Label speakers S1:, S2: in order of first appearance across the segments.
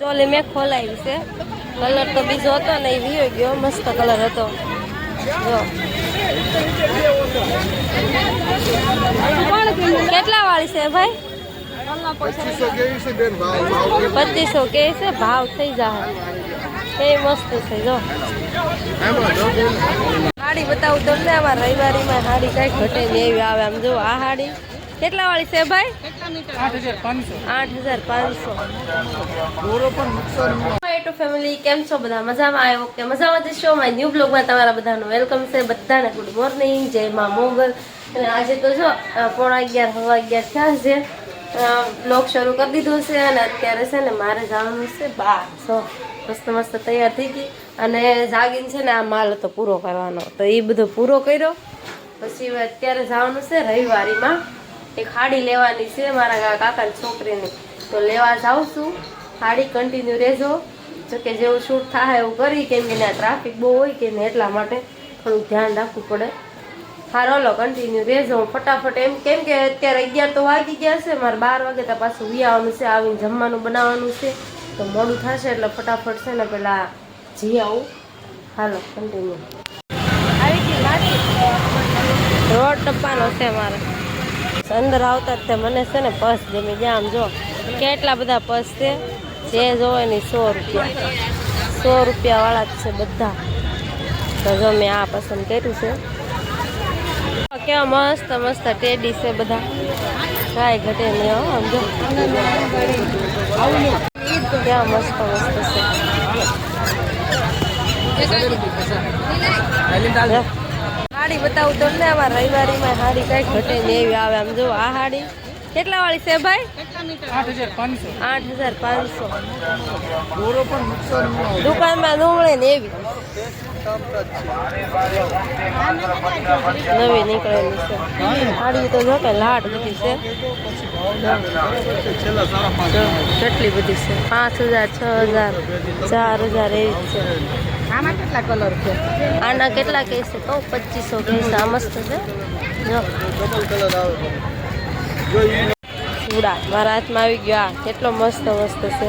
S1: ચોલી મેં ખોલાવી છે. કલર તો બીજો હતો ને એ વીયો ગયો, મસ્ત કલર હતો. જો. કેટલા વાળી છે ભાઈ?
S2: પચીસો
S1: કે છે, ભાવ થઈ જાય એ મસ્ત છે, જો. હાડી બતાવું તમને આમાં રવિવારીમાં હાડી કઈ ઘટે ને એવી આવે આમ જો, આ હાડી કેટલા વાળી છે ભાઈ? આઠ હજાર પાંચસો. ટુ ફેમિલી કેમ છો બધા? મજામાં? આવ્યો કે મજામાં જશો માય ન્યૂ બ્લોગમાં તમારા બધાનું વેલકમ છે. બધાને ગુડ મોર્નિંગ જય માં અને આજે તો જો પોણા અગિયાર સવા અગિયાર થયા છે. બ્લોગ શરૂ કરી દીધો છે અને અત્યારે છે ને મારે જવાનું છે બાર સો મસ્ત મસ્ત તૈયાર થઈ ગઈ. અને જાગીને છે ને આ માલ હતો પૂરો કરવાનો. તો એ બધો પૂરો કર્યો. પછી અત્યારે જવાનું છે રવિવારીમાં. એક હાડી લેવાની છે મારા કાકાની છોકરીની. તો લેવા જાઉં છું. હાડી કન્ટિન્યુ રહેજો. જોકે જેવું શૂટ થાય એવું કરી કેમ કે ટ્રાફિક બહુ હોય કે ને એટલા માટે થોડુંક ધ્યાન રાખવું પડે. હારો લો કન્ટિન્યુ રહેજો. ફટાફટ એમ કેમ કે અત્યારે અગિયાર તો વાગી ગયા છે. મારે બાર વાગે તો પાછું વિયાવાનું છે આવીને જમવાનું બનાવવાનું છે. તો મોડું થશે એટલે ફટાફટ છે ને પેલા જી આવું. હાલો કન્ટિન્યુ રોડ ટપ્પાનો છે મારે. અંદર આવતા જ તે મને છે ને પર્સ જમી ગયા. આમ જો કેટલા બધા પર્સ છે? જે જોવે ને સો રૂપિયા. સો રૂપિયા વાળા જ છે બધા. તો જો મેં આ પસંદ કર્યું છે. કેવા મસ્ત મસ્ત ટેડી છે બધા. કાંઈ ઘટે નહીં હો આમ જો. કેવા મસ્ત મસ્ત છે. હાડી બતાવું તમને. આમાં રવિવારીમાં હાડી કઈ ઘટે ને એવી આવે. આમ જો આ હાડી કેટલા વાળી છે ભાઈ? આઠ હજાર પાંચસો. દુકાનમાં ડુંગળી ને એવી. નવી નીકળેલી છે. હાડી તો જો કે લાટ બધી છે. કેટલી બધી છે. પાંચ હજાર, છ હજાર, ચાર હજાર એવી છે.
S3: આમાં કેટલા કલર છે?
S1: આના કેટલા કેસ છે? તો પચીસો કેસ આ મસ્ત છે. જો.
S2: ડબલ કલર આવે છે. જો ઈ
S1: ચૂડા. મારા હાથમાં આવી ગયો આ. કેટલો મસ્ત મસ્ત છે.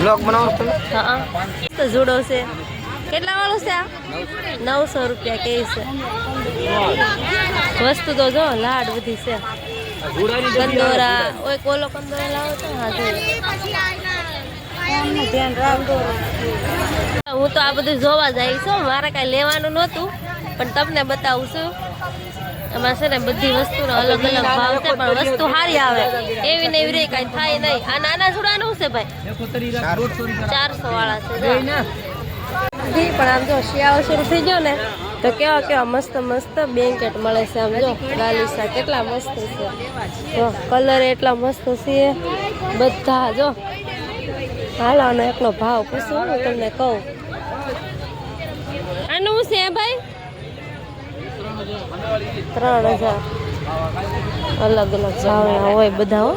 S2: બ્લોક બનાવો તમે?
S1: હા મસ્ત જુડો છે. કેટલા વાળો છે આ? નવસો રૂપિયા કે છે. વસ્તુ તો જો લાડ બધી છે. કંદોરા. ઓય કોલો કંદોરા લાવો તો? હા હું તો આ બધું જોવા જાય છું. મારે કાંઈ લેવાનું નહોતું, પણ તમને બતાવું છું. એમાં છે ને બધી વસ્તુનો અલગ અલગ ભાવ છે, પણ વસ્તુ સારી આવે. એવી ને એવી કાંઈ થાય નહીં. આ નાના સુડાનું છે ભાઈ? ચારસો વાળા છે પણ આમ જો શિયાળો શરૂ થઈ ગયો ને, તો કેવા કેવા મસ્ત મસ્ત બ્લેન્કેટ મળે છે આમ જો. ગાલીસા કેટલા મસ્ત છે. કલર એટલા મસ્ત છે. બધા, જો. હાલો આનો એકનો ભાવ પૂછું, હું તમને કહું. આનું શું છે ભાઈ? ત્રણ હજાર. અલગ અલગ ભાવના હોય બધા હો.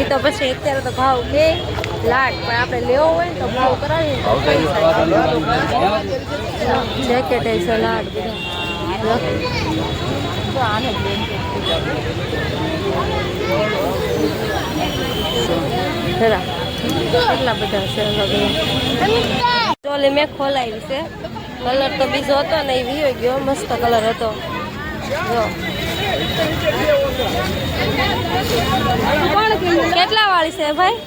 S1: એ તો પછી અત્યારે તો ભાવ કે લાટ પણ આપણે લેવો હોય તો ભાવ કરાવીએ. જેકેટ એ છે લાટ બધા. જો. કેટલા બધા છે અલગ ચોલી મેં ખોલાવી છે. કલર તો બીજો હતો ને એ વિયો ગયો, મસ્ત કલર હતો. જો. કેટલા વાળી છે ભાઈ?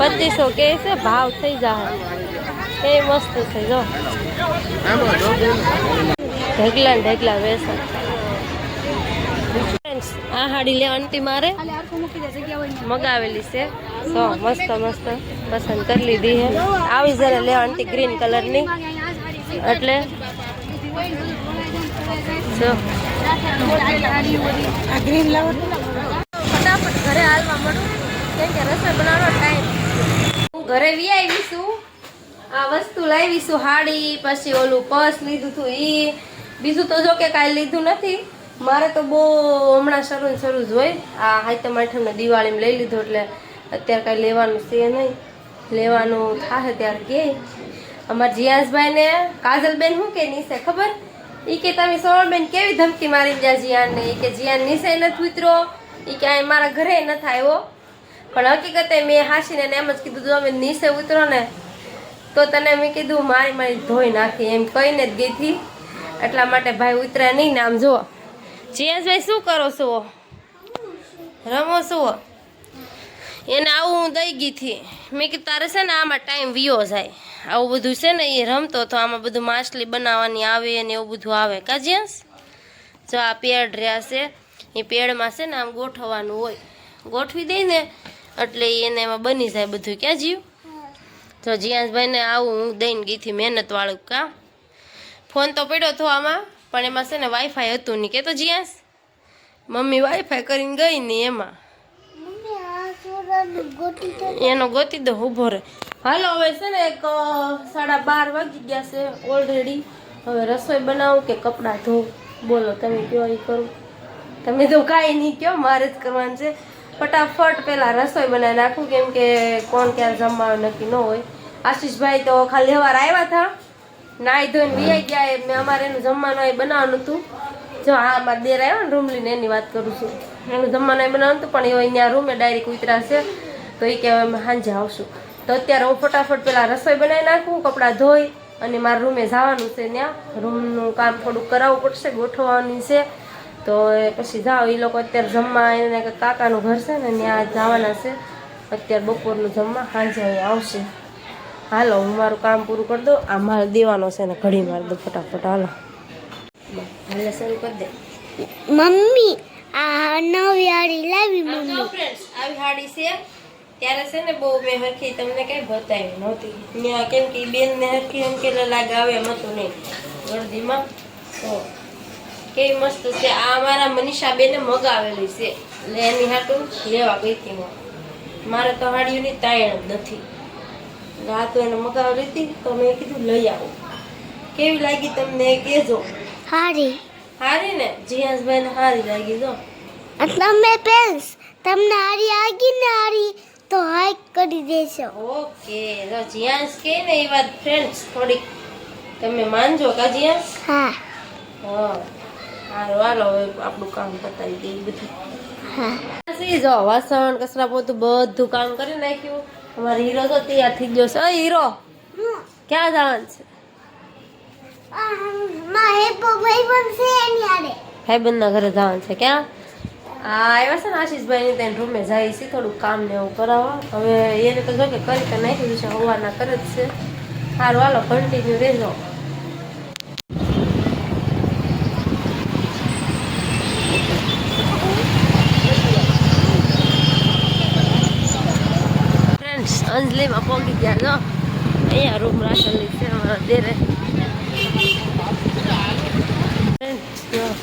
S2: પચીસો
S1: કે છે, ભાવ થઈ જાય એ મસ્ત છે, જો. ઢગલા ઢગલા વેસન આ હાડી લેવાની મારે. મગાવેલી છે. સો મસ્ત મસ્ત. પસંદ કરી લીધી છે આવી જરા લેવાની ગ્રીન કલરની એટલે? જો.
S3: ગ્રીન લાવો.
S1: ફટાફટ ઘરે હાલવા મળું. કેમ કે રસોઈ બનાવવાનો ટાઈમ હું ઘરે વી આવી છું. આ વસ્તુ લાવીશું હાડી પછી ઓલું પર્સ લીધું હતું એ બીજું તો જો કે કાંઈ લીધું નથી. મારે તો બહુ હમણાં શરૂ શરૂ જ હોય. આ હાઈતમ આઠમને દિવાળીમાં લઈ લીધું એટલે અત્યારે કાંઈ લેવાનું છે નહીં. લેવાનું થાય ત્યારે કે. અમારા જીયાસભાઈને, કાજલબેન શું કે નિશે ખબર? એ કે, તમે સોળબેન કેવી ધમકી મારી ગયા જીયાનને? એ કે, જીયાન નિશે નથી ઉતરો એ ક્યાંય મારા ઘરે નથી આવ્યો. પણ હકીકતે મેં હાસીને એમ જ કીધું, જો અમે નિશે ઉતરો ને, તો તને મેં કીધું, મારી મારી ધોઈ નાખી. એમ કહીને જ ગઈ હતી. એટલા માટે ભાઈ ઉતર્યા નહીં ને, આમ જુઓ. જીયાસભાઈ શું કરો છો? રમો છો? એને આવું હું દઈ ગઈ હતી. મેં કીધું, તારે છે ને આમાં ટાઈમ વિયો જાય. આવું બધું છે ને એ રમતો, તો આમાં બધું માછલી બનાવવાની આવે ને એવું બધું આવે. કા કાજિયાસ જો આ પેડ રહ્યા છે. એ પેડમાં છે ને આમ ગોઠવવાનું હોય. ગોઠવી દઈ ને, એટલે એને એમાં બની જાય બધું. ક્યાં જીવ? તો જીયાસભાઈને આવું હું દઈને ગઈ હતી મહેનતવાળું કા. ફોન તો પડ્યો હતો આમાં. પણ એમાં છે ને વાઈફાઈ હતું નહીં. કે તો જીયાસ મમ્મી વાઈફાઈ કરીને ગઈ નહીં એમાં. એનો ગોતી દો ઊભો રહે. હાલો હવે છે ને એક સાડા બાર વાગી ગયા છે ઓલરેડી હવે રસોઈ બનાવું કે કપડાં ધોવું? બોલો તમે કયો એ કરું? તમે તો કાંઈ નહીં કયો મારે જ કરવાનું છે. ફટાફટ પહેલાં રસોઈ બનાવી નાખું કેમ કે કોણ ક્યારે જમવાનું નક્કી ન હોય. આશીષભાઈ તો ખાલી સવાર આવ્યા હતા નાઈ ધોઈને વિયાઈ ગયા મેં અમારે એનું જમવાનું એ બનાવવાનું હતું. જો હા મારા દેર આવ્યો ને રૂમ લઈને એની વાત કરું છું. એનું જમવાનું એ બનાવવાનું હતું, પણ એ અહીંયા રૂમે ડાયરેક્ટ ઉતરાશે તો એ કહેવાય અમે સાંજે આવશું. તો અત્યારે હું ફટાફટ પેલા રસોઈ બનાવી નાખું, કપડાં ધોઈ, અને મારા રૂમે જવાનું છે ત્યાં. રૂમનું કામ થોડુંક કરાવવું પડશે, ગોઠવવાની છે. તો પછી જાઓ એ લોકો અત્યારે જમવા એને કાકાનું ઘર છે ને ત્યાં જવાના છે. અત્યારે બપોરનું જમવા સાંજે આવશે. હાલો હું મારું કામ પૂરું કરી દઉં. આ મારે દેવાનો છે ને ઘડી માર દઉં ફટાફટ હાલો. હાલે શરૂ કરી દે.
S4: મમ્મી આ નવી હાડી લાવી મમ્મી.
S1: આવી હાડી છે. ત્યારે છે ને બહુ મેં હરખી તમને કઈ બતાવી નહોતી. ત્યાં કેમ કે બેનને હરખી એમ કે લાગે આવે એમ હતું નહીં. ગરદીમાં તો કેવી મસ્ત છે. આ અમારા મનીષા બેને મગાવેલી છે. એટલે એની હાટું લેવા ગઈ હતી મારે તો હાડીઓની તાયણ જ નથી. આ તો એને મગાવેલી હતી તો મેં કીધું લઈ આવું. કેવી લાગી તમને કહેજો.
S4: હાડી
S1: હારી ને? જીયાસભાઈને હારી લાગી જો.
S4: તમે પેન્સ તમને હારી આગી ને હારી તો હાઈક કરી દેશો
S1: ઓકે તો જીયાસ કે ને એ વાત ફ્રેન્ડ્સ થોડીક તમે માનજો કા જીયાસ
S4: હા.
S1: હા. હારું હાલો હવે આપણું કામ પતાવી દઈએ બધું.
S4: હા.
S1: સી જો વાસણ કચરા પોતું બધું કામ કરી નાખ્યું. અમારો હીરો તો તૈયાર થઈ ગયો છે. હીરો ક્યાં જવાનું છે? ભાઈબંધના ઘરે જવાનું છે ક્યાં? આ આવ્યા છે ને આશીષભાઈ તેને રૂમે જાય છે થોડુંક કામ ને એવું કરાવવા. હવે એને તો જો કે કરી તો નાખ્યું છે સવારના કરે જ છે. સારું હાલો કન્ટિન્યુ રહેજો. અંજલીમાં પહોંચી ગયા જો અહીંયા રૂમ રાખેલી છે દેરે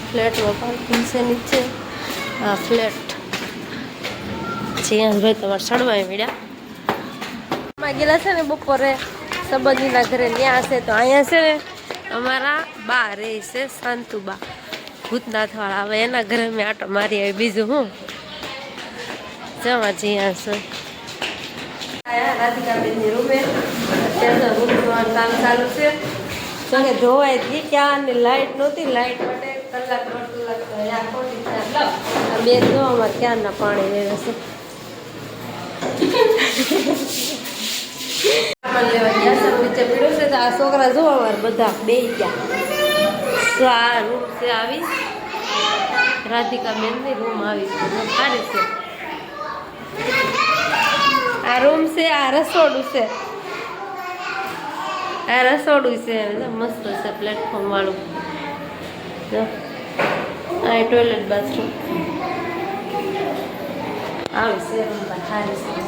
S1: ફ્લેટમાં પાર્કિંગ છે નીચે આ ફ્લેટ જીયાસભાઈ તમારે ચડવાય મળ્યા માં ગયેલા છે ને બપોરે સંબંધીના ઘરે ત્યાં છે તો અહીંયા છે ને અમારા બા રહે છે શાંતુબા ભૂતનાથવાળા હવે એના ઘરે મેં આટો મારી આવી બીજું હું જવા જીયા છે આયા રાધિકાબેનની રૂમે. અત્યારે લાઇટ નહોતી. લાઇટ માટે કલાક બે ધોવામાં ક્યારના પાણી લેવા છે આ છોકરા જોવા અમારે બધા બે ગયા. આ રૂમ છે આવી. રાધિકાબેનની રૂમ આવી. છે સારી છે રૂમ છે, આ રસોડું છે. આ રસોડું છે મસ્ત છે પ્લેટફોર્મ વાળું. આ ટોયલેટ બાથરૂમ આવી છે રૂમ સારી છે.